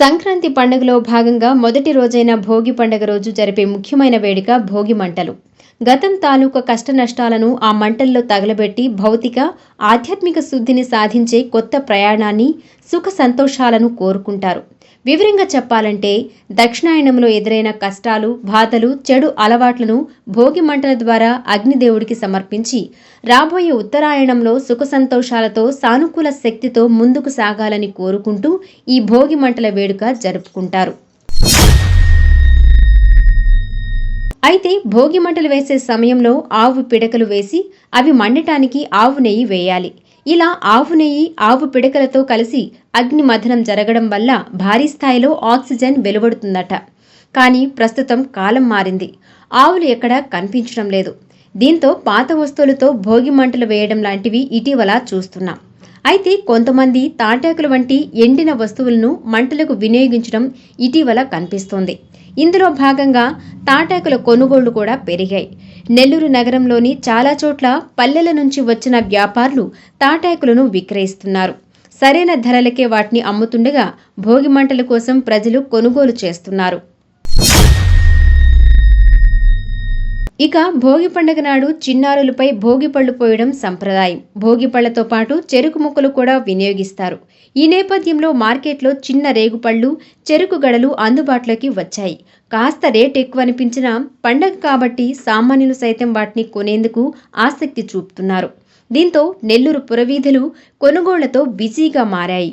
సంక్రాంతి పండుగలో భాగంగా మొదటి రోజైన భోగి పండుగ రోజు జరిపే ముఖ్యమైన వేడుక భోగి మంటలు. గతం తాలూకా కష్ట నష్టాలను ఆ మంటల్లో తగలబెట్టి భౌతిక ఆధ్యాత్మిక శుద్ధిని సాధించే కొత్త ప్రయాణాన్ని సుఖ సంతోషాలను కోరుకుంటారు. వివరంగా చెప్పాలంటే దక్షిణాయనంలో ఎదురైన కష్టాలు బాధలు చెడు అలవాట్లను భోగి మంటల ద్వారా అగ్నిదేవుడికి సమర్పించి రాబోయే ఉత్తరాయణంలో సుఖ సంతోషాలతో సానుకూల శక్తితో ముందుకు సాగాలని కోరుకుంటూ ఈ భోగి మంటల వేడుక జరుపుకుంటారు. అయితే భోగి మంటలు వేసే సమయంలో ఆవు పిడకలు వేసి అవి మండటానికి ఆవు నెయ్యి వేయాలి. ఇలా ఆవు నెయ్యి ఆవు పిడకలతో కలిసి అగ్ని మథనం జరగడం వల్ల భారీ స్థాయిలో ఆక్సిజన్ వెలువడుతుందట. కానీ ప్రస్తుతం కాలం మారింది. ఆవులు ఎక్కడా కనిపించడం లేదు. దీంతో పాత వస్తువులతో భోగి మంటలు వేయడం లాంటివి ఇటీవల చూస్తున్నాం. అయితే కొంతమంది తాటాకులు వంటి ఎండిన వస్తువులను మంటలకు వినియోగించడం ఇటీవల కనిపిస్తోంది. ఇందులో భాగంగా తాటాకుల కొనుగోళ్ళు కూడా పెరిగాయి. నెల్లూరు నగరంలోని చాలా చోట్ల పల్లెల నుంచి వచ్చిన వ్యాపారులు తాటాకులను విక్రయిస్తున్నారు. సరైన ధరలకే వాటిని అమ్ముతుండగా భోగి మంటల కోసం ప్రజలు కొనుగోలు చేస్తున్నారు. ఇక భోగి పండుగ నాడు చిన్నారులపై భోగి పళ్ళు పోయడం సంప్రదాయం. భోగి పళ్ళతో పాటు చెరుకు ముక్కలు కూడా వినియోగిస్తారు. ఈ నేపథ్యంలో మార్కెట్లో చిన్న రేగుపళ్ళు చెరుకు గడలు అందుబాటులోకి వచ్చాయి. కాస్త రేట్ ఎక్కువ అనిపించినా పండగ కాబట్టి సామాన్యులు సైతం వాటిని కొనేందుకు ఆసక్తి చూపుతున్నారు. దీంతో నెల్లూరు పురవీధులు కొనుగోళ్ళతో బిజీగా మారాయి.